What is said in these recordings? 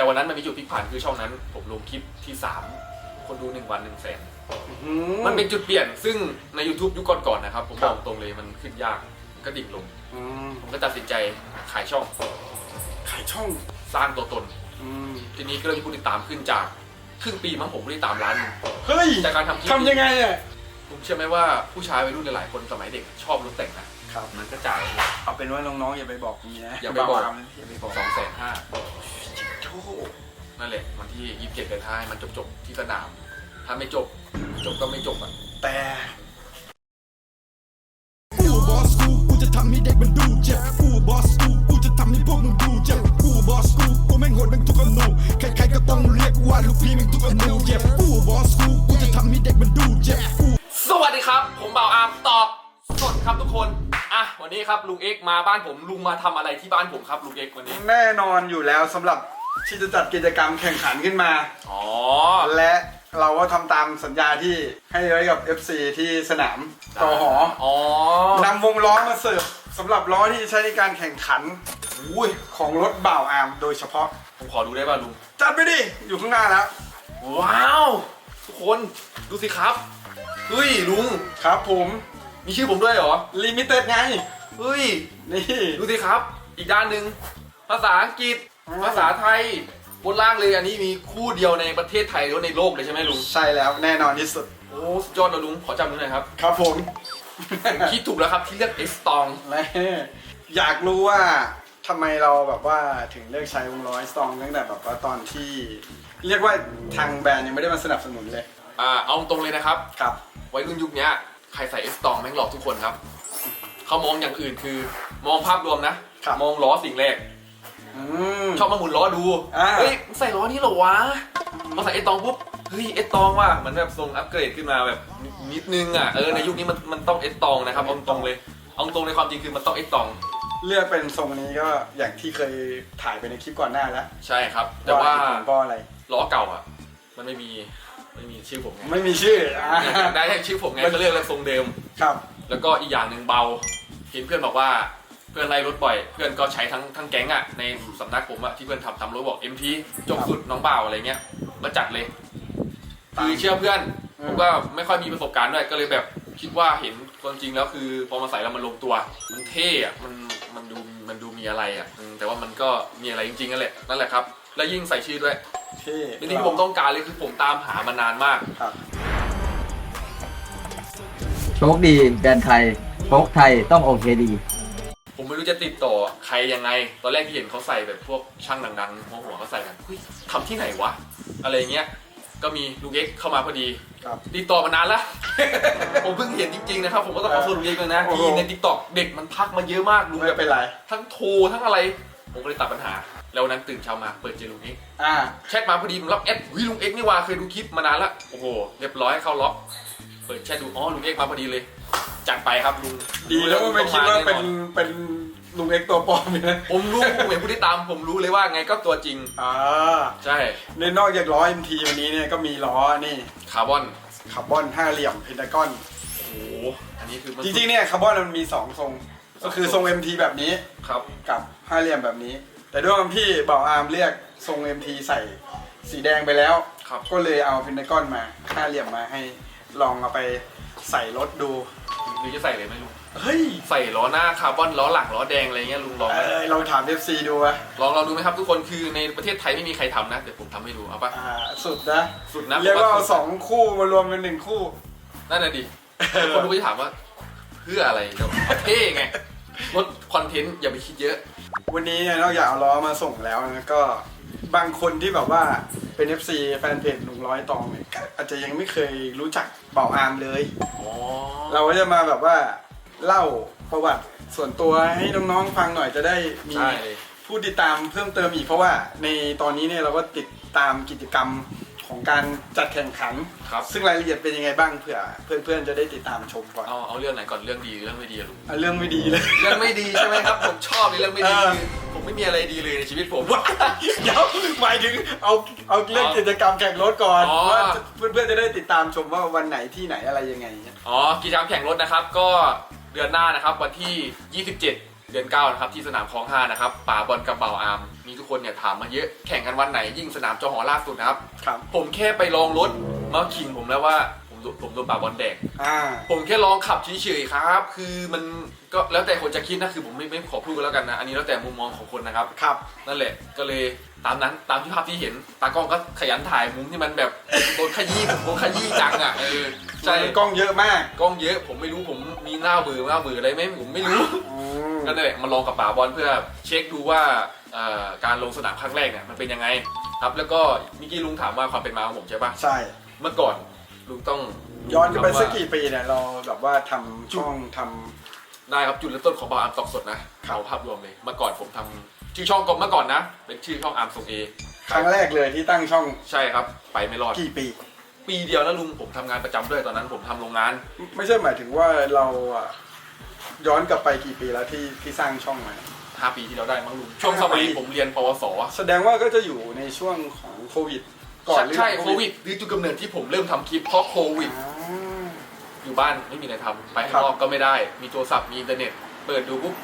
แต่วันนั้นมันมีจุดพลิกผันคือช่องนั้น ผมลงคลิปที่3คนดูหนึ่งวันหนึ่งแสนอืมันเป็นจุดเปลี่ยน ซึ่งใน YouTube ยุคก่อนๆนะครับ ผมครับบอกตรงเลยมันขึ้นยากมันก็ดิ่งลงอืมผมก็ตัดสินใจขายช่อง ขายช่องสร้างตัวตนอืมทีนี้ก็เริ่มมีผู้ติดตามขึ้นจากครึ่งปีมั้งผมผู้ติดตามล้านหนึ่งเฮ้ยจากการทำคลิปทำยังไงอะผมเชื่อไหมว่าผู้ชายวัยรุ่นหลายๆคนสมัยเด็กชอบรถแต่งนะครับมันก็จ่ายเอาเป็นว่าน้องๆอย่าไปบอกเมียอย่าไปบอกเนะอย่าไปบอกสองแสนห้า โธ่นั่นแหละวันที่ยี่สิบเจ็ดเดือนห้าให้มันจบๆที่สนาม ถ้าไม่จบ จบก็ไม่จบอะ แต่กูบอสกูกูจะทำให้เด็กมันดูเจ็บกูบอสกูกูจะทำให้พวกมึงดูเจ็บกูบอสกูกูแม่งโหดแม่งทุกอนูใครๆก็ต้องเรียกว่าลูกพี่แม่งทุกอนูเจ็บกูบอสกูกูจะทำให้เด็กมันดูเจ็บกูสวัสดีครับ ผมบ่าวอาร์มตอบสดครับทุกคนอะวันนี้ครับลุงเอ็กซ์มาบ้านผมลุงมาทำอะไรที่บ้านผมครับลุงเอ็กซ์วันนี้ แน่นอนอยู่แล้วสำหรับ ที่จะจัดกิจกรรมแข่งขันขึ้นมา อ๋อ และเราก็ทำตามสัญญาที่ให้ไว้กับ FC ที่สนามต่อหออ๋อนำวงล้อมาเสิร์ฟสำหรับล้อที่ใช้ในการแข่งขันอุ้ยของรถบ่าวอาร์มโดยเฉพาะ ผมขอดูได้ป่ะลุง จัดไปดิ อยู่ข้างหน้าแล้ว ว้าว ทุกคนดูสิครับ เฮ้ยลุง ครับผมมีชื่อผมด้วยเหรอ ลิมิเต็ดไง เฮ้ย นี่ ดูสิครับ อีกด้านหนึ่งภาษาอังกฤษอืม ภาษาไทยบนล่างเลยอันนี้มีคู่เดียวในประเทศไทยหรือว่าในโลกเลยใช่ไหมลุง ใช่แล้วแน่นอนที่สุด โอ้สุดยอดเลยลุง ขอจำหน่อยครับ ครับผม ผมคิดถูกแล้วครับที่เลือก X ตอง และอยากรู้ว่าทำไมเราแบบว่าถึงเลือกใช้วงล้อสตองตั้งแต่แบบว่าตอนที่ เรียกว่าทางแบรนด์ยังไม่ได้มาสนับสนุนเลยอ่า เอาตรงเลยนะครับ ครับ วัยรุ่นยุคเนี้ยใครใส่ X ตองแม่งหลอกทุกคนครับ เขามองอย่างอื่นคือ มองภาพรวมนะ ครับ มองล้อสิ่งแรก อืม ชอบมาหมุนล้อดู อ่า เฮ้ยมึงใส่ล้อนี้เหรอวะมาใส่ไอ้ตองปุ๊บ เฮ้ยไอ้ตองว่ะมันแบบทรงอัปเกรดขึ้นมาแบบนิดนึงอะ เออในยุคนี้มันมันต้องไอ้ตองนะครับเอาตรงเลยเอาตรงในความจริงคือมันต้องไอ้ตอง เลือกเป็นทรงนี้ก็อย่างที่เคยถ่ายไปในคลิปก่อนหน้าแล้วใช่ครับ แต่ว่าเหตุผลเพราะอะไร ล้อเก่าอะ มันไม่มีไม่มีชื่อผมไงไม่มีชื่ออ่าอยากได้ให้ชื่อผมไงก็เลือกแล้วทรงเดิม ครับ แล้วก็อีกอย่างหนึ่งเบาเห็นเพื่อนบอกว่า เพื่อนไล่รถบ่อย เพื่อนก็ใช้ทั้งทั้งแก๊งอะในสำนักผมอะที่เพื่อนทำทำรถบอก MT จบสุดน้องเบาอะไรเงี้ยก็จัดเลยคือเชื่อเพื่อนอืมผมก็ไม่ค่อยมีประสบการณ์ด้วยก็เลยแบบคิดว่าเห็นความจริงแล้วคือพอมาใส่แล้วมันลงตัว มันเท่อะมันมันดูมันดูมีอะไรอะอืมแต่ว่ามันก็มีอะไรจริงๆนั่นแหละนั่นแหละครับ แล้วยิ่งใส่ชื่อด้วยที่เป็นสิ่งที่ผมต้องการเลยคือผมตามหามานานมาก ครับโชคดีแบรนด์ไทยโชคไทยต้องโอเคดี ผมไม่รู้จะติดต่อใครยังไง ตอนแรกที่เห็นเขาใส่แบบพวกช่างดังๆหัวหัวเขาใส่กันเฮ้ยทำที่ไหนวะ อะไรเงี้ย ก็มีลูกเอ็กซ์เข้ามาพอดี ครับ ติดต่อมานานแล้วผมเพิ่งเห็นจริงๆนะครับ ผมก็ต้องขอโทษลูกเอ็กซ์ด้วยนะโอ้โห ที่ในทิกตอกเด็กมันทักมาเยอะมากลุงไม่แบบเป็นไร ทั้งโทรทั้งอะไร ผมก็เลยตัดปัญหา แล้ววันนั้นตื่นเช้ามาเปิดเจอลุงเอ็กซ์อ่า แชทมาพอดีผมรับแอดวิลุงเอ็กซ์นี่ว่าเคยดูคลิปมานานละโอ้โหเรียบร้อยเข้าล็อก เปิดแชทดูอ๋อลุงเอ็กซ์มาพอดีเลย จัดไปครับลุงดีแล้วก็ไม่คิดว่าเป็นต้องมแอเป็นลุงเอ็กตัวปลอมเลยนะผมรู้ผมเห็นผู้ที่ตามผมรู้เลยว่าไงก็ตัวจริงอ่าใช่ในนอกจากล้อ MT วันนี้เนี่ยก็มีล้อนี่คาร์บอนคาร์บอนห้าเหลี่ยมเพนทากอนโอ้โหอันนี้คือมันจริงๆเนี่ยคาร์บอนมันมี2ทรง ก็คือทรง MT แบบนี้ครับกับห้าเหลี่ยมแบบนี้ แต่ด้วยความที่เบาอาร์มเรียกทรง MT ใส่สีแดงไปแล้วครับก็เลยเอาเพนทากอนมาห้าเหลี่ยมมาให้ลองเอาไปใส่รถดู หรือจะใส่เลยไหมลุงเฮ้ยใส่ล้อหน้าคาร์บอนล้อหลังล้อแดงอะไรเงี้ยลุงลองไหมเอ้ยลองถาม FC ดูอะลองลองดูไหมครับทุกคนคือในประเทศไทยไม่มีใครทำนะเดี๋ยวผมทำให้ดูเอาปะ อ่าสุดนะสุดนะ เรียกว่าผมเอาสองคู่มารวมเป็นหนึ่งคู่ นั่นน่ะดิคนดูก็จะถามว่า เพื่ออะไรเดี๋ยวเอาเท่ไงลดคอนเทนต์อย่าไปคิดเยอะ วันนี้เนี่ยนอกจากเอาล้อมาส่งแล้วนะก็ บางคนที่แบบว่าเป็น FC แฟนเพจลุงร้อยตองเนี่ยก็อาจจะยังไม่เคยรู้จักเป่าอาร์มเลย อ๋อเราก็จะมาแบบว่าเล่าประวัติส่วนตัวให้น้องๆฟังหน่อยจะได้มี ใช่เลยผู้ติดตามเพิ่มเติมอีกเพราะว่าในตอนนี้เนี่ยเราก็ติดตามกิจกรรม ของการจัดแข่งขัน ครับซึ่งรายละเอียดเป็นยังไงบ้างเผื่อ เพื่อนๆจะได้ติดตามชมก่อนเอาเอาเรื่องไหนก่อนเรื่องดีหรือเรื่องไม่ดีอะลุงเอาเรื่องไม่ดีเลย เรื่องไม่ดีใช่ไหมครับ ผมชอบในเรื่องไม่ดี เออ ผมไม่มีอะไรดีเลยในชีวิตผม เดี๋ยวหมายถึงเอาเอาเรื่องอ๋อกิจกรรมแข่งรถก่อนอ๋อ ว่าเพื่อนๆจะได้ติดตามชมว่าวันไหนที่ไหนอะไรยังไงเนี่ยอ๋อกิจกรรมแข่งรถนะครับ ก็เดือนหน้านะครับ วันที่ 27 เดือนเก้านะครับที่สนามคลองห้านะครับป่าบอลกับเบาอาร์มมีทุกคนเนี่ยถามมาเยอะแข่งกันวันไหนยิ่งสนามจอหอล่าสุดนะครับ ครับ ผมแค่ไปลองรถมาขิงผมแล้วว่าผมโดนผมโดนป่าบอลแดก อ่า ผมแค่ลองขับเฉยๆครับ คือมันก็แล้วแต่คนจะคิดนะคือผมไม่ไม่ขอพูดกันแล้วกันนะ อันนี้แล้วแต่มุมมองของคนนะครับ ครับ นั่นแหละก็เลยตามนั้นตามที่ภาพที่เห็น ตากล้องก็ขยันถ่ายมุมที่มันแบบโดนขยี้ผมโดนขยี้จังอะเออใช่กล้องเยอะมาก กล้องเยอะผมไม่รู้ผมมีหน้าเบื่อหน้าเบื่ออะไรไหมผมไม่รู้อืม ก็นั่นแหละมาลองกับป่าบอลเพื่อเช็คดูว่าเอ่อการลงสนามครั้งแรกเนี่ยมันเป็นยังไงครับแล้วก็เมื่อกี้ลุงถามว่าความเป็นมาของผมใช่ปะใช่ เมื่อก่อนลุงต้องย้อนกลับไปคำว่าสักกี่ปีเนี่ยเราแบบว่าทำช่องทำ ได้ครับจุดเริ่มต้นของบาร์อาร์มตอกสดนะเอาภาพรวมเลยเมื่อก่อนผมทำชื่อช่องก็เมื่อก่อนนะ เป็นชื่อช่องอาร์มส่งเอครั้งแรกเลยที่ตั้งช่องใช่ครับ ไปไม่รอด กี่ปี ปีเดียวแล้วลุงผมทำงานประจำด้วยตอนนั้นผมทำโรงงาน ไม่ใช่หมายถึงว่าเราอะ ย้อนกลับไปกี่ปีแล้วที่ที่สร้างช่องมา5ปีที่เราได้มั้งลุงช่วงสมัยห้าปี ผมเรียนปวสแสดงว่าก็จะอยู่ในช่วงของโควิด ก่อนหรือใช่หลังโควิดคือจุดกำเนิดที่ผมเริ่มทำคลิปเพราะโควิด อ่า อยู่บ้านไม่มีอะไรทำไปข้าครังบนอกก็ไม่ได้ มีโทรศัพท์มีอินเทอร์เน็ต เปิดดูปุ๊บ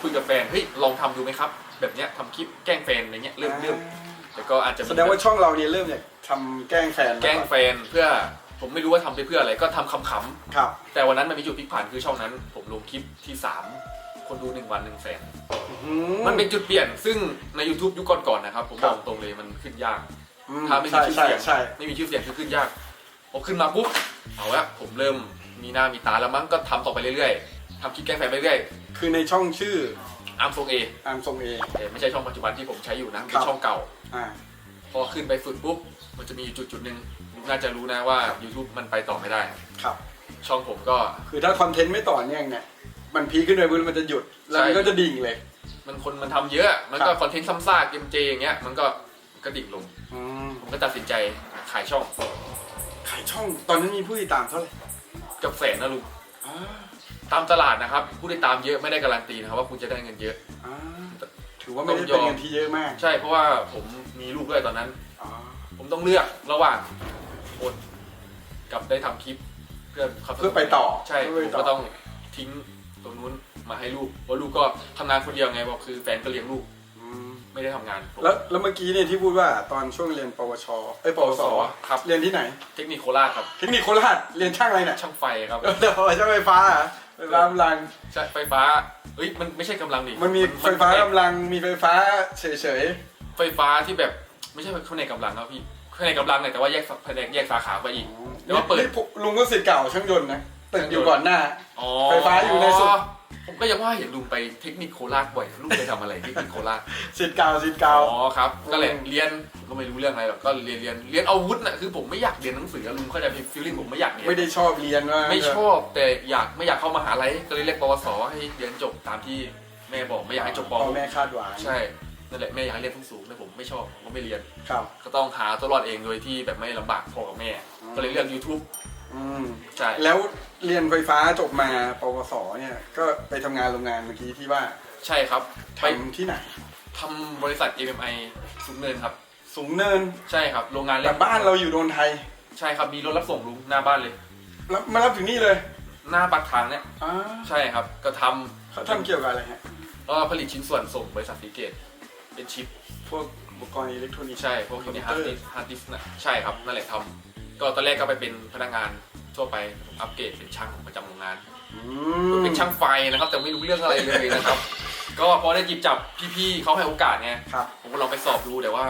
คุยกับแฟนเฮ้ยลองทำดูไหมครับ แบบเนี้ยทำคลิปแกล้งแฟนอะไรเงี้ยเริ่มเริ่มแต่ก็อาจจะมีแสดงว่าช่องเราเนี่ยเริ่มจากทำแกล้งแฟนมาแกล้งอนแฟนเพื่อ ผมไม่รู้ว่าทำไปเพื่ออะไรก็ทำขำครับ ๆแต่วันนั้นมันมีจุดพลิกผันคือช่องนั้น ผมลงคลิปที่สามคนดูหนึ่งวันหนึ่งแสนอืมันเป็นจุดเปลี่ยนซึ่งใน YouTube ยุคก่อนๆนะครับ ผมครับบอกตรงเลยมันขึ้นยาก อืมถ้าไม่มีใช่ชื่อใช่เสียงใช่ไม่มีชื่อเสียงคือขึ้นยากพอขึ้นมาปุ๊บเอาละผมเริ่มมีหน้ามีตาแล้วมั้งก็ทำต่อไปเรื่อยๆทำคลิปแกล้งแฟนไปเรื่อยคือในช่องชื่ออาร์มทรงเออาร์มทรงเอ แต่ไม่ใช่ช่องปัจจุบันที่ผมใช้อยู่นะคเป็รันบ ช่องเก่า อ่า พอขึ้นไปสุดปุ๊บมันจะมีจุดจุดๆหนึ่งลุง น่าจะรู้นะว่า YouTube มันไปต่อไม่ได้ ครับ ช่องผมก็ คือถ้าคอนเทนต์ไม่ต่อเนื่องเนี่ยมันพีคขึ้นไปปุ๊บมันจะหยุดแล้วมันใช่ก็จะดิ่งเลย มันคนมันทำเยอะมันก็ครับคอนเทนต์ซ้ำซากเกมเจอย่างเงี้ยมันก็มันก็ดิ่งลง อืมผมก็ตัดสินใจขายช่องขายช่องตอนนั้นมีผู้ติดตามเท่าไหร่เกับแสนนะลุงอ่าตามตลาดนะครับ ผู้ติดตามเยอะไม่ได้การันตีนะครับว่าคุณจะได้เงินเยอะ อ่าถือว่าไม่ได้เป็นเงินที่เยอะมากใช่เพราะว่าผมมีลูกด้วยตอนนั้น อ๋อผมต้องเลือกระหว่าง อดกับได้ทำคลิปเพื่อขาเพื่อไปต่อใช่เพื่อผไปมต่อ ก็ต้องทิ้งตรงนู้นมาให้ลูกเพราะลูกก็ทำงานคนเดียวไงบอกคือแฟนก็เลี้ยงลูกอืมไม่ได้ทำงานผม แล้วแล้วเมื่อกี้เนี่ยที่พูดว่าตอนช่วงเรียนปวชเอ้ยปวสครับ เรียนที่ไหน เทคนิคโคราชครับเทคนิคโคราชเรียนช่างอะไรเนี่ยช่างไฟครับ เดี๋ยวช่างไฟฟ้าเหรอไฟฟ้ากำลัง ใช่ไฟฟ้าเอ้ยมันไม่ใช่กำลังนี่มันมีไฟฟ้ากำลังมีไฟฟ้าเฉยไฟฟ้าที่แบบไม่ใช่ข้างในกำลังครับพี่ ข้างในกำลังเนี่ยแต่ว่าแยกสาแผนกแยกสาขาไปอีกๆเดี๋ยวเปิด นี่ลุงก็สิทธิ์เก่าช่างยนต์นะตึกอยู่ก่อนหน้า อ๋อไฟฟ้าอยู่ในสุด ผมก็ยังว่าเห็นลุงไปเทคนิคโคราชบ่อยลุงไปทำอะไรเทคนิคโคราช สิทธิ์เก่าสิทธิ์เก่า อ๋อครับ ก็เลยอืมเรียนก็ไม่รู้เรื่องอะไรหรอกก็เรียนเรียนเรียนอาวุธน่ะคือผมไม่อยากเรียนหนังสือลุงเข้าใจฟีลลิ่งผมไม่อยากเรียน ไม่ได้ชอบเรียนว่าไม่ชอบแต่อยากไม่อยากเข้ามหาลัยก็เลยเรียกปวสให้เรียนจบตามที่แม่บอกไม่อยากให้จบปพ่อแม่คาดหวัง ใช่ นั่นแหละแม่อยากให้เรียนสูงๆแต่ผมไม่ชอบผมก็ไม่เรียน ครับ ก็ต้องหาตัวรอดเองโดยที่แบบไม่ลำบากพ่อกับแม่ อืม ก็เลยเลือก YouTube อืมใช่แล้วเรียนไฟฟ้าจบมาปวสเนี่ย ก็ไปทำงานโรงงานเมื่อกี้ที่ว่าใช่ครับทไปำที่ไหน ทำบริษัท MMI สุนเนินครับ สูงเนิน ใช่ครับ โรงงานแต่กบ้านเราอยู่โดนไทย ใช่ครับมีรถรับส่งลุงหน้าบ้านเลย รับมารับถึงนี่เลยหน้าปากทางเนี่ย อ่าใช่ครับ ก็ทำเขาทำเกี่ยวกับอะไรฮะก็ผลิตชิ้นส่วนส่งบริษัทสีเกต เป็นชิปพวกอุปกรณ์อิเล็กทรอนิกส์ ใช่ พวกอยู่ในฮาร์ดดิสฮาร์ดดิสนะใช่ครับ นั่นแหละทำก็ตอนแรกก็ไปเป็นพนักงานทั่วไปอัปเกรดเป็นช่างประจำโรงงานอืมเป็นช่างไฟนะครับ แต่ไม่รู้เรื่องอะไรเลยนะครับ ก็พอได้หยิบจับพี่ๆเขาให้โอกาสไงครับ ผมก็ลองไปสอบดูแต่ว่า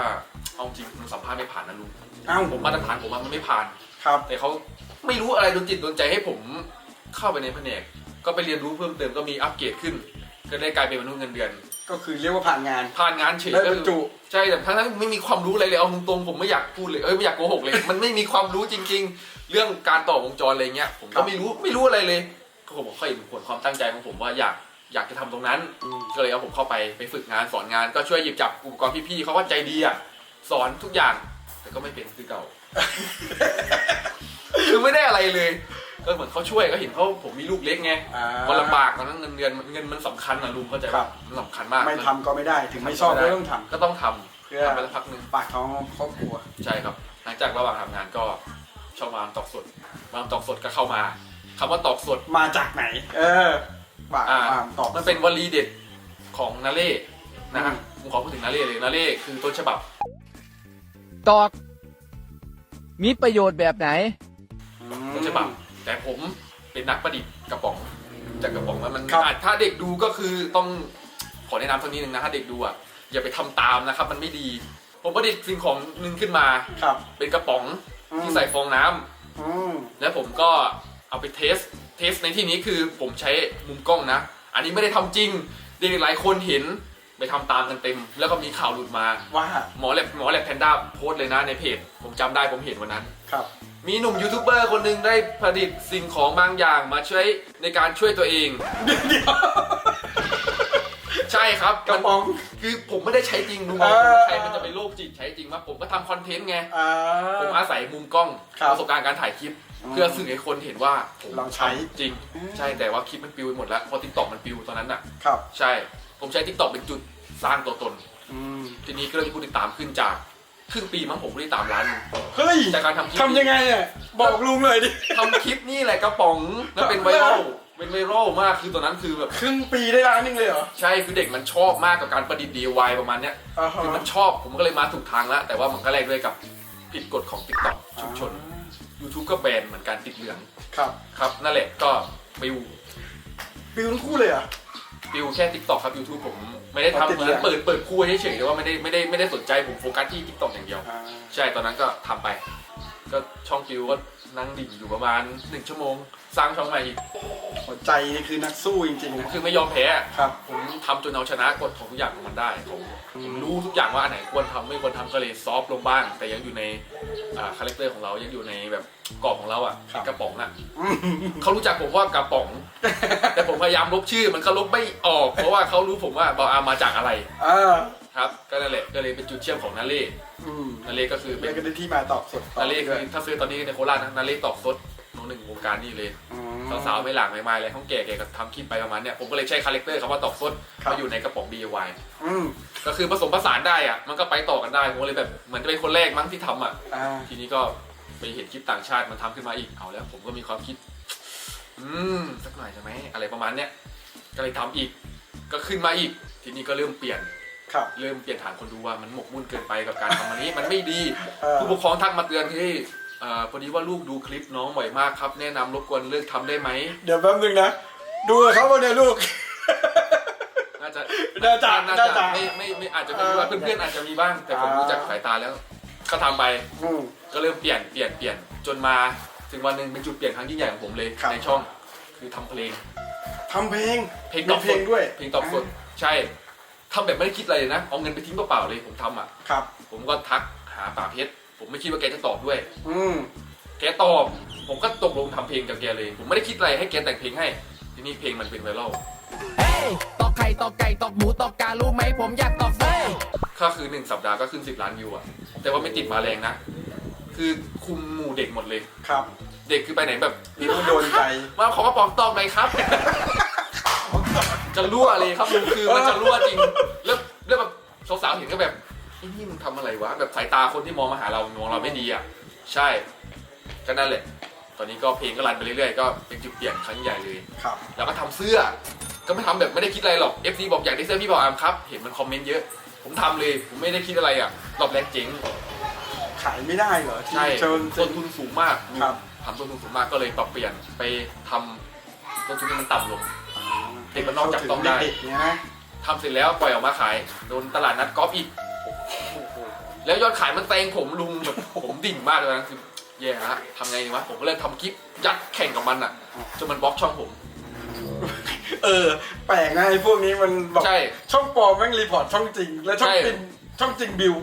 เอาจริงมันสัมภาษณ์ไม่ผ่านนะลุงอ้าว ผมมาตรฐานผมอะมันไม่ผ่าน ครับ แต่เขาไม่รู้อะไรโดนจิตโดนใจให้ผมเข้าไปในแผนก ก็ไปเรียนรู้เพิ่มเติมก็มีอัปเกรดขึ้น ก็ได้กลายเป็นมนุษย์เงินเดือน ก็คือเรียกว่าผ่านงาน ผ่านงานเฉยได้ก็บรรจุ ใช่แต่ทั้งนั้นไม่มีความรู้อะไรเลยเอาตรงๆผมไม่อยากพูดเลยเอ้ยไม่อยากโกหกเลย มันไม่มีความรู้จริง ๆ เรื่องการต่อวงจรอะไรเงี้ยผมครัก็บไม่รู้ไม่รู้อะไรเลยก็ผมบอกเคยผลความตั้งใจของผมว่าอยากอยากจะทำตรงนั้น อืม ก็เลยเอาผมเข้าไปไปฝึกงานสอนงานก็ช่วยหยิบจับอุปกรณ์พี่ๆเขาก็ใจดีอะสอนทุกอย่าง แต่ก็ไม่เป็นคือเก่า คือไม่ได้อะไรเลย ก็เหมือนเขาช่วยก็เห็นเขาผมมีลูกเล็กไงอ่าก็ลำบากตอนนั้นเงินเดือนเงินมันสำคัญนะลุงเข้าใจครัป่ะบ มันสำคัญมากไม่ทำก็ไม่ได้ถึงไม่ชอบก็ต้องทำ ก็ต้องทำเพื่อทำไปสักพักหนึ่ง ปากท้องครอบครัว ใช่ครับ หลังจากระหว่างทำงานก็ช่องวามตอกสดวามตอกสดก็เข้ามาคำว่าตอกสดมาจากไหน เออปากอ่าความตอบ มันเป็นวลีเด็ดของนาเล่นะฮะผมขอพูดถึงนาเล่เลยนาเล่คือต้นฉบับ ตอก มีประโยชน์แบบไหน ต้นฉบับ แต่ผมเป็นนักประดิษฐ์กระป๋องจากกระป๋องมันมันครับ อาจถ้าเด็กดูก็คือต้องขอแนะนำสักนิดนึงนะถ้าเด็กดูอะอย่าไปทำตามนะครับ มันไม่ดี ผมประดิษฐ์สิ่งของหนึ่งขึ้นมา ครับ เป็นกระป๋องอืม ที่ใส่ฟองน้ำอืมแล้วผมก็เอาไปเทสเทสในที่นี้คือผมใช้มุมกล้องนะ อันนี้ไม่ได้ทำจริง เด็กหลายคนเห็นไปทำตามกันเต็ม แล้วก็มีข่าวหลุดมา ว่าหมอแลบหมอแลบแพนด้าโพสต์เลยนะในเพจ ผมจำได้ผมเห็นวันนั้น ครับ มีหนุ่มยูทูบเบอร์คนหนึ่งได้ประดิษฐ์สิ่งของบางอย่างมาช่วยในการช่วยตัวเองใช่ครับกระป๋องมันคือผมไม่ได้ใช้จริงรู้ไหมเออใครมันจะไปโรคจิตใช้จริงมากผมก็ทำคอนเทนต์ไง อ่า ผมอาศัยมุมกล้องครับประสบการณ์การถ่ายคลิปอืมเพื่อสื่อให้คนเห็นว่าผมลองใช้จริง ใช่แต่ว่าคลิปมันปิวไปหมดแล้วเพอทิกตอกมันปิวตอนนั้นน่ะ ครับ ใช่ ผมใช้ทิกตอกเป็นจุดสร้างตัวตน อืม ทีนี้ก็เริ่มมีผู้ติดตามขึ้นจาก ครึ่งปีมั้งผมผู้ติดตามล้านหนึ่งเฮ้ยจากการทำคลิปทำยังไงอะบอกลุงเลยดิทำคลิปนี่แหละกระป๋องแล้วเป็นไวรัลเป็นไวรัลมากคือตอนนั้นคือแบบครึ่งปีได้ล้านหนึงเลยเหรอใช่คือเด็กมันชอบมากกับการประดิษฐ์ DIY ประมาณเนี้ยอ่าฮะคือมันชอบผมก็เลยมาถูกทางแล้วแต่ว่ามันก็แลกด้วยกับผิดกฎของ TikTok ชุมชน YouTube ก็แบนเหมือนกันติดเหลืองครับครับนั่นแหละก็ปิวปิวทั้งคู่เลยเหรอะ ปิวแค่ TikTok ครับ YouTube ผมไม่ได้อ๋อติดทำเหมือเหลืนองเปิดเปิดคู่เฉยๆแต่ว่าไม่ได้ไม่ได้ไม่ได้สนใจผมโฟกัสที่ TikTok อย่างเดียว อ่า ใช่ตอนนั้นก็ทำไป ก็ช่องปิวก็ นั่งดิ่งอยู่ประมาณ1ชั่วโมง สร้างช่องใหม่อีกหัวใจนี่คือนักสู้จริงๆนะคือไม่ยอมแพ้ ครับ ผมทำจนเอาชนะกฎของทุกอย่างของมันได้ผมผมรู้ทุกอย่างว่าอันไหนควรทำไม่ควรทำก็เลยซอฟต์ลงบ้าง แต่ยังอยู่ในอ่าคาแรคเตอร์ของเรายังอยู่ในแบบกรอบของเราอะครับ กระป๋องอะอืมเขารู้จักผมว่ากระป๋อง แต่ผมพยายามลบชื่อมันก็ลบไม่ออก เพราะว่าเขารู้ผมว่าบออามาจากอะไรอ่า ครับก็นั่นแหละก็เลยเป็นจุดเชื่อมของนาเล่อืมนาเล่ก็คือเป็เรียนกกันได้ที่มาตอบสดตอบนาเล่คืด้วอยถ้าซื้อตอนนี้ในโคราชนะนาเล่ตอกซดโนหนึ่งวงการนี่เลยอืมสาวๆไม่หลากไม่มาเลยท้องแก่แกก็ทำคลิปไปประมาณเนี้ยผมก็เลยใช้คาแรคเตอร์คำว่าตอกซดครับ มาอยู่ในกระป๋อง DIY อืมก็คือผสมผสานได้อะมันก็ไปต่อกันได้ผมก็เลยแบบเหมือนจะเป็นคนแรกมั้งที่ทำอะอ่าทีนี้ก็ไปเห็นคลิปต่างชาติมันทำขึ้นมาอีกเอาแล้ว ผมก็มีความคิด อืมสักหน่อยใช่ไหมอะไรประมาณเนี้ยก็เลยทำอีก ก็ขึ้นมาอีก ทีนี้ก็เริ่มเปลี่ยน ครับเริ่มเปลี่ยนฐานคนดูว่ามันหมกมุ่นเกินไปกับการทำอันนี้ มันไม่ดีเออ ผู้ปกครองทักมาเตือนที่เอ่อพอดีว่าลูกดูคลิปน้องบ่อยมากครับ แนะนำรบกวนเลิกทำได้ไหมเดี๋ยวแป๊บนึงนะ ดูกับเขาวันเนี่ยลูก น่าจะน่าจะน่าน่าจะจะไม่ไม่ไม่อาจจะไม่รู้ว่าเออเพื่อนๆอาจจะมีบ้าง แต่ผมอ่า รู้จักสายตาแล้ว ก็ทำไป อืม ก็เริ่มเปลี่ยน เปลี่ยน เปลี่ยน จนมาถึงวันหนึ่งเป็นจุดเปลี่ยนครั้งยิ่งใหญ่ของผมเลยครับ ในช่อง คือทำเพลง ทำเพลงเพลงตมีอบเพสลดงด้วยเพลงตอบสด ใช่ ทำแบบไม่ได้คิดอะไรเลยนะ เอาเงินไปทิ้งเปล่าๆเลยผมทำอะ ครับ ผมก็ทักหาป่าเพชร ผมไม่คิดว่าแกจะตอบด้วย อืมแกตอบ ผมก็ตกลงทำเพลงกับแกเลย ผมไม่ได้คิดอะไรให้แกแต่งเพลงให้ ทีนี้เพลงมันเป็นไวรัลเฮ้ยตอกไข่ตอกไก่ตอกหมูตอกการู้ไหมผมอยากตอกไส้ก็คือหนึ่งสัปดาห์ก็ขึ้นสิบล้านวิวอะแต่ว่าไม่ติดมาแรงนะ คือคุมหมู่เด็กหมดเลย ครับ เด็กคือไปไหนแบบนี่โดนใจมาขอกระป๋องตอกหน่อยครับ จะรั่วเลยครับลุงคือมันจะรั่วจริง แล้วแล้วแบบสาวๆเห็นก็แบบไอ้นี่มึงทำอะไรวะแบบสายตาคนที่มองมาหาเรามองเราไม่ดีอะใช่ก็นั่นแหละ ตอนนี้ก็เพลงก็รันไปเรื่อยๆก็เป็นจุดเปลี่ยนครั้งใหญ่เลย ครับ แล้วก็ทำเสื้อ ก็ไม่ทำแบบไม่ได้คิดอะไรหรอก FC บอกอยากได้เสื้อพี่บอกอามครับ เห็นมันคอมเมนต์เยอะ ผมทำเลย ผมไม่ได้คิดอะไรอะรอบแรกเจ๊ง ขายไม่ได้เหรอที่ใช่เชิญต้นทุนสูงมากครับ ทำต้นทุนสูงมากก็เลยปรับเปลี่ยนไปทำต้นทุนที่มันต่ำลง เด็กมันนอกจากต้องได้เด็กๆเนี่ยนะทำเสร็จแล้วปล่อยออกมาขาย โดนตลาดนัดกอล์ฟอีก แล้วยอดขายมันแซงผมลุงแบบผมดิ่งมากเลยนะคือแย่ฮะทำไงดีวะผมก็เลยทำคลิปยัดแข่งกับมันอะจนมันบล็อกช่องผม เออ แปลกนะไอ้พวกนี้มันบอกใช่ ช่องปลอมแม่งรีพอร์ตช่องจริง แล้วช่องใช่ปินช่องจริงบิว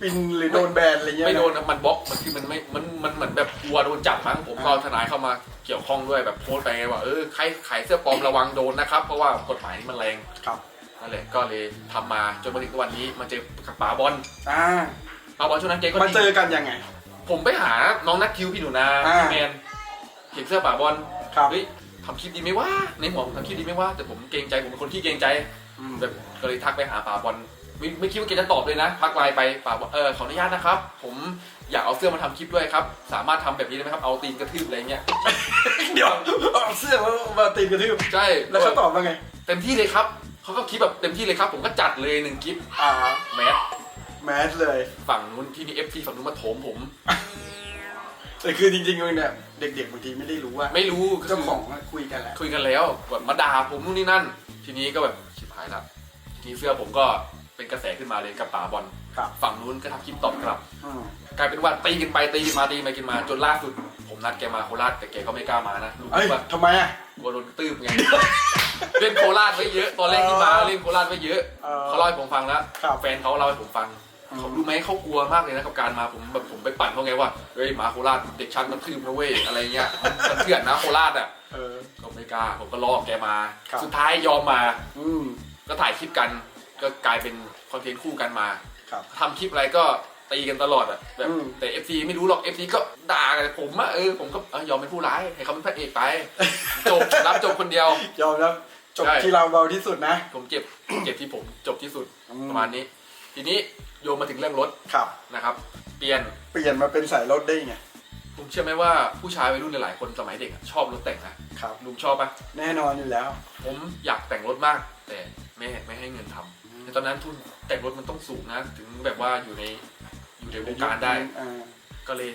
ปินหรือโดนแบนอะไรเงี้ยไม่โดนนะมันบล็อกมันคือมันไม่มันมันเหมือนแบบกลัวโดนจับมั้งผมก็เอาทนายเข้ามาเกี่ยวข้องด้วยแบบโพสต์ไปไงว่าเออใครขายเสื้อปลอมระวังโดนนะครับเพราะว่ากฎหมายนี้มันแรงครับนั่นแหละก็เลยทำมาจนมาถึงทุกวันนี้มาเจอกับป๋าบอลอ่าป๋าบอลช่วงนั้นแกก็มาดีเจอกันยังไง ผมไปหาน้องนัทคิวพี่หนูนาอ่าพี่แมนเห็นเสื้อป่าบอลครับเฮ้ยทำคลิปดีไหมวะในหัวผมทำคลิปดีไหมวะแต่ผมเกรงใจผมเป็นคนที่เกรงใจอืมแบบก็เลยทักไปหาป่าบอล ไม่ไม่คิดว่าแกจะตอบเลยนะทักไลน์ไปป่าบอลเออขออนุญาตนะครับ ผมอยากเอาเสื้อมาทำคลิปด้วยครับ สามารถทำแบบนี้ได้ไหมครับเอาตีนกระทืบอะไรเงี้ยเดี๋ยวเอาเสื้อมามาตีนกระทืบใช่แล้วเขาตอบว่าไง เต็มที่เลยครับเขาก็คลิปแบบเต็มที่เลยครับ ผมก็จัดเลยหนึ่งคลิปอ่าแมสแมสเลยฝั่งนู้นที่มีเอฟซีฝั่งนู้นมาโถมผม แต่คือจริงๆเลยเนี่ยเด็กๆบางทีไม่ได้รู้ว่าไม่รู้เจ้าของมาคุยกันแหละคุยกันแล้วแบบมาด่าผมนู่นนี่นั่น ทีนี้ก็แบบชิบหายละทีนี้เสื้อผมก็ เป็นกระแสขึ้นมาเลยกับป๋าบอลครับ ฝั่งนู้นก็ทำคลิปตอบกลับ อืม กลายเป็นว่าตีกันไปตีกันมาตีกันไปกินมาจนล่าสุด ผมนัดแกมาโคราชแต่แกก็ไม่กล้ามานะรู้เอ้ยว่าทำไมอะ กลัวโดนตื้มไง เล่นโคราชไว้เยอะ ตอนแรกที่มาเล่นโคราชไว้เยอะเออเขาเล่าให้ผมฟังแล้วครับแฟนเขาเล่าให้ผมฟังอืม เขารู้ไหมเขากลัวมากเลยนะกับการมาผมแบบผมไปปั่นเขาไงว่าเฮ้ยหมาโคราชเด็กชั้นน้ำทืบนะเว้ยอะไรเงี้ยมันเถื่อนนะโคราชอะเออ ก็ไม่กล้าผมก็ล่อแกมา ครับ สุดท้ายยอมมา อืม ก็ถ่ายคลิปกัน ก็กลายเป็นคอนเทนต์คู่กันมาครับทำคลิปอะไรก็ตีกันตลอดอะแบบอืม แต่ FC ไม่รู้หรอก FC ก็ด่ากันผมอะเออผมก็เออยอมเป็นผู้ร้ายให้เขาเป็นพระเอกไป จบรับจบคนเดียว ยอมแล้วจบใช่ ที่เราเบาที่สุดนะ ผมเจ็บ เจ็บที่ผมจบที่สุดอืม ประมาณนี้ ทีนี้โยงมาถึงเรื่องรถครับ นะครับ เปลี่ยนเปลี่ยนมาเป็นสายรถได้ไงผมเชื่อไหมว่าผู้ชายวัยรุ่นหลายๆคนสมัยเด็กอะชอบรถแต่งนะครับ ลุงชอบปะแน่นอนอยู่แล้ว ผมอยากแต่งรถมาก แต่แม่ไม่ให้เงินทำใน ตอนนั้นทุนแต่งรถมันต้องสูงนะ ถึงแบบว่าอยู่ในอยู่ในวงการได้ อ่าก็เลย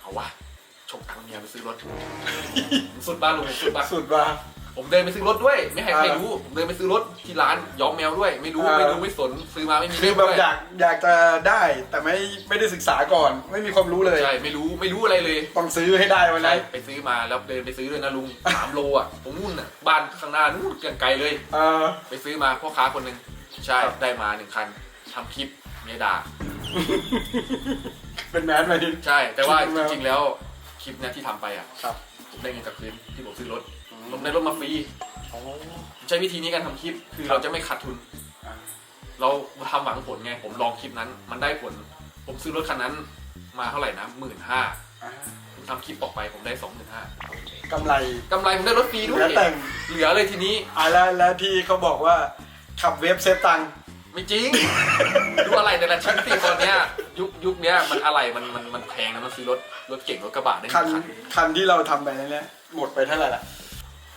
เอาวะฉกตังค์เมียไปซื้อรถ สุดบ้านลุงผมสุดบ้านสุดว่า ผมเดินไปซื้อรถด้วย ไม่ให้ใครอ่ารู้ ผมเดินไปซื้อรถที่ร้านย้อมแมวด้วย ไม่รู้อ่าไม่รู้ไม่สนซื้อมาไม่มีคือเล่มแบบด้วยอยากอยากจะได้แต่ไม่ไม่ได้ศึกษาก่อน ไม่มีความรู้เลย ใช่ไม่รู้ไม่รู้อะไรเลย ต้องซื้อให้ได้วันใช่นั้นไปซื้อมาแล้วเดินไปซื้อด้วยนะลุงสามโลอะผมนู่นอะบ้านข้างหน้านู่นเกลียงไกลเลย เออไปซื้อมาพ่อค้าคนหนึ่ง ใช่ครับได้มาหนึ่งคันทำคลิปเมียด่าเป็นแมสมาดิใช่ แต่ว่าคลิปจแล้วริงๆแล้วคลิปเนี้ยที่ทำไปอะครับผมได้เงินจากคืนที่ผมซื้อรถอืม ผมได้รถมาฟรีผมใช้วิธีนี้การทำคลิป คือครับเราจะไม่ขาดทุน อ่า เราทำหวังผลไงผมลองคลิปนั้น มันได้ผล ผมซื้อรถคันนั้นมาเท่าไหร่นะหมื่นห้าอ่าผมทำคลิปออกไปผมได้สองหมื่นห้ากำไรกำไรผมได้รถฟรีด้วเหลืยอแต่งเหลือเลยทีนี้ อ่าแล้วแล้วที่เขาบอกว่า ขับเว็บเซฟตังค์ไม่จริง ดูอะไรแต่ละชิ้นสิตอนเนี้ยยุคยุคเนี้ยมันอะไรมันมันมันแพงนะมันซื้อรถรถเก่งรถกระบะได้หคันนึ่งคันคันที่เราทำไปเนี่ยหมดไปเท่าไหร่ล่ะ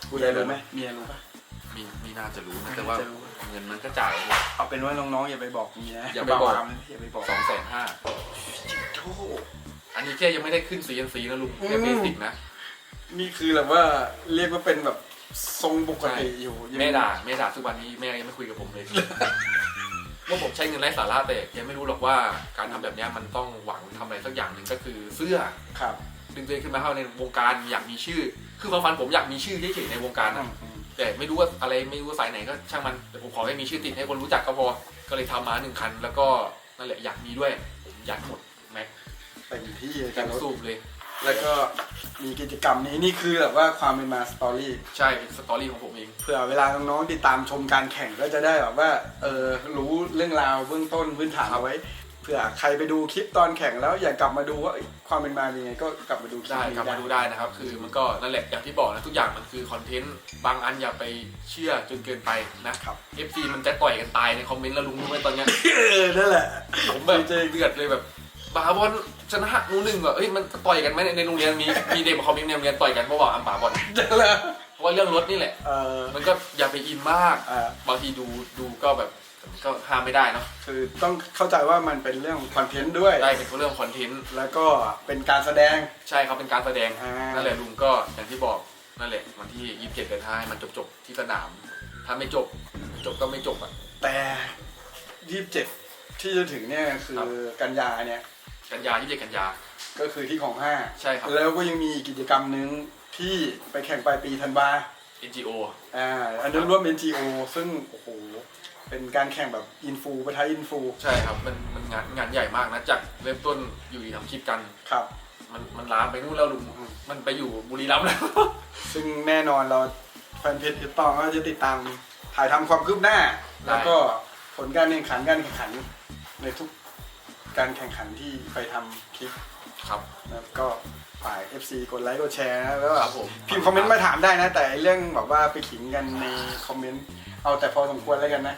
พูดได้เลยรู้ไหมเมียรู้ปะ มีมีน่าจะรู้นะแต่ว่าจะรู้ เงินมันก็จ่ายเอาเป็นว่าน้องๆอย่าไปบอกเมียอย่าไปบอกเนะอย่าไปบอกสองแสนห้าโธ่ อันนี้แค่ยังไม่ได้ขึ้น CNC นะลุงแค่อืม เบสิกนะ นี่คือแบบว่าเรียกว่าเป็นแบบ ทรงปกติอยู่ยังแม่ด่าแม่ด่าทุกวันนี้แม่ยังไม่คุยกับผมเลยว่าผมใช้เงินไร้สาระแต่แกไม่รู้หรอกว่าการทำแบบเนี้ยมันต้องหวังทำอะไรสักอย่างหนึ่งก็คือเสื้อครับดึงตัวเองขึ้นมาเข้าในวงการอยากมีชื่อ คือความฝันผมอยากมีชื่อเฉยๆในวงการนะแต่ไม่รู้ว่าอะไรไม่รู้ว่าสายไหนก็ช่างมันแต่ผมขอให้มีชื่อติดให้คนรู้จักก็พอก็เลยทำมาหนึ่งคัน แล้วก็นั่นแหละอยากมีด้วยผมยัดหมดแม็กเต็มที่เลยเต็กันมรถสูบเลย แล้วก็มีกิจกรรมนี้นี่คือแบบว่าความเป็นมาสตอรี่ใช่เป็นสตอรี่ของผมเองเผื่อเวลาน้องๆติดตามชมการแข่งก็จะได้แบบว่าเออรู้เรื่องราวเบื้องต้นพื้นฐานเอาไว้เผื่อใครไปดูคลิปตอนแข่งแล้วอยากกลับมาดูว่าเอ้ยความเป็นมาเป็นยังไงก็กลับมาดูคลิปได้นี้กลับมาดูได้นะครับ คือมันก็นั่นแหละอย่างที่บอกนะทุกอย่างมันคือคอนเทนต์บางอันอย่าไปเชื่อจนเกินไปนะ ครับ FC มันจะต่อยกันตายในคอมเมนต์แล้วลุงรู้ไหมตอนเนี้ย เออนั่นแหละผมแบบเดือดเลยแบบ บาบอลชนะหนูหนึ่งแบบเอ้ยมันต่อยกันไหมในในโรงเรียนมีมีเด็กมาคอมเมนต์ในโรงเรียนต่อยกันเพราะว่าอัมบาบอลนั่นแหละเพราะว่าเรื่องรถนี่แหละ เออ มันก็อย่าไปอินมากอ่า บางทีดูดูก็แบบก็ห้ามไม่ได้เนอะคือต้องเข้าใจว่ามันเป็นเรื่องคอนเทนต์ด้วย ได้เป็นเรื่องคอนเทนต์แล้วก็เป็นการแสดง ใช่ครับเป็นการแสดงอ่านั่ นั่นแหละลุงก็อย่างที่บอกนั่นแหละวันที่ยี่สิบเจ็ดเดือนห้าให้มันจบจบๆที่สนาม ถ้าไม่จบจบก็ไม่จบอะ แต่ยี่สิบเจ็ดที่จะถึงเนี่ยคือครับ กันยาเนี่ย กันยายี่สิบเจ็ดกันยา ก็คือที่ของห้าใช่ครับ แล้วก็ยังมีกิจกรรมหนึ่งที่ไปแข่งปลายปีธันวา NGO อ่าอันนั้นร่วม NGO ซึ่งโอ้โหเป็นการแข่งแบบอินฟูประทะอินฟูใช่ครับมันมันงานงานใหญ่มากนะจากเริ่มต้นอยู่ดีทำคลิปกันครับ มันมันลามไปนู่นแล้วลุงอืมมันไปอยู่บุรีรัมย์แล้ว ซึ่งแน่นอนเราแฟนเพจติดต่อก็จะติดตามถ่ายทำความคืบหน้าได้แล้วก็ผลการแข่งขันการแข่งขันในทุก การแข่งขันที่ไปทำคลิปครับแล้วก็ฝ่าย FC กดไลค์กดแชร์นะแล้วก็ครับผม พิมพ์คอมเมนต์มาถามได้นะ แต่เรื่องแบบว่าไปขิงกันในคอมเมนต์เอาแต่พอสมควรแล้วกันนะ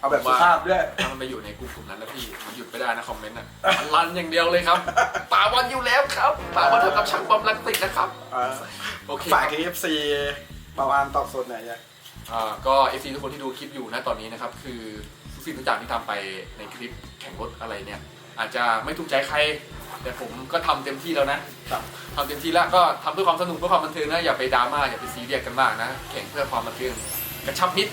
เอาแบบสุภาพด้วย ถ้ามันไปอยู่ในกลุ่มกลุ่มนั้นแล้วพี่มันหยุดไม่ได้นะคอมเมนต์อะมันรันอย่างเดียวเลยครับป่าวันอยู่แล้วครับป่าวันทำกับช่างบอมลักติกนะครับเอ่อโอเคฝากครับถึง FC เบาอามตอบสดหน่อยจ้ะ อ่าก็เอฟซีทุกคนที่ดูคลิปอยู่นะตอนนี้นะครับ คือทุกสิ่งทุกอย่างที่ทำไปในคลิปแข่งรถอะไรเนี่ย อาจจะไม่ถูกใจใคร แต่ผมก็ทำเต็มที่แล้วนะครับทำเต็มที่แล้วก็ทำเพื่อความสนุกเพื่อความบันเทิงนะอย่าไปดราม่าอย่าไปซีเรียสกันมากนะแข่งเพื่อความบันเทิงกระชับมิตร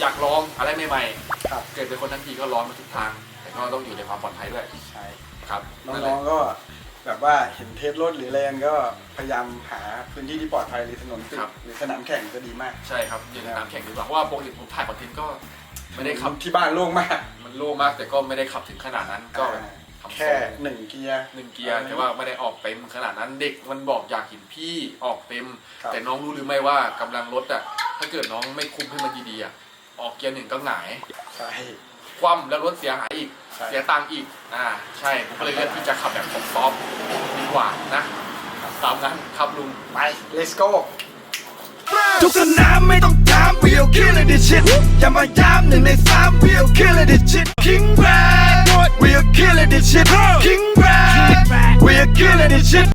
อยากลองอะไรใหม่ครับๆเกิดเป็นคนทั้งทีก็ร้อนมาทุกทาง แต่ก็ต้องอยู่ในความปลอดภัยด้วยใช่ครับน้นั่นแหอละงๆก็แบบว่าเห็นเทสรถหรืออะไรกันก็พยายามหาพื้นที่ที่ปลอดภัยหรือถนนติดหรือสนามแข่งก็ดีมากใช่ครับอยู่ในน้ำแข่งดีกว่าเพราะว่าปกติผมถ่ายคอนเทนต์ก็ไม่ได้ขับที่บ้านโล่งมากมัน โล่งมากแต่ก็ไม่ได้ขับถึงขนาดนั้นก็อ่าทำแค่หนึ่งเกียร์ หนึ่งเกียร์แต่ว่าไม่ได้ออกเต็มขนาดนั้นเด็กมันบอกอยากเห็นพี่ออกเต็ม ครับ แต่น้องรู้หรือไม่ว่ากำลังรถอะถ้าเกิดน้องไม่คุมให้มันดีๆอะออกเกียร์หนึ่งก็หงายใช่ คว่ำแล้วรถเสียหายอีกใช่ เสียตังค์อีกอ่าใช่ผมก็เลยเลือกที่จะขับแบบของซอฟต์ดีกว่านะตามนั้นครับลุง ไป let's go ทุกสนามไม่ต้อง ถาม we'll kill it this shit อย่ามาย้ำหนึ่งในสาม we'll kill it this shit King Brad we'll kill it this shit King Brad we'll kill it this shit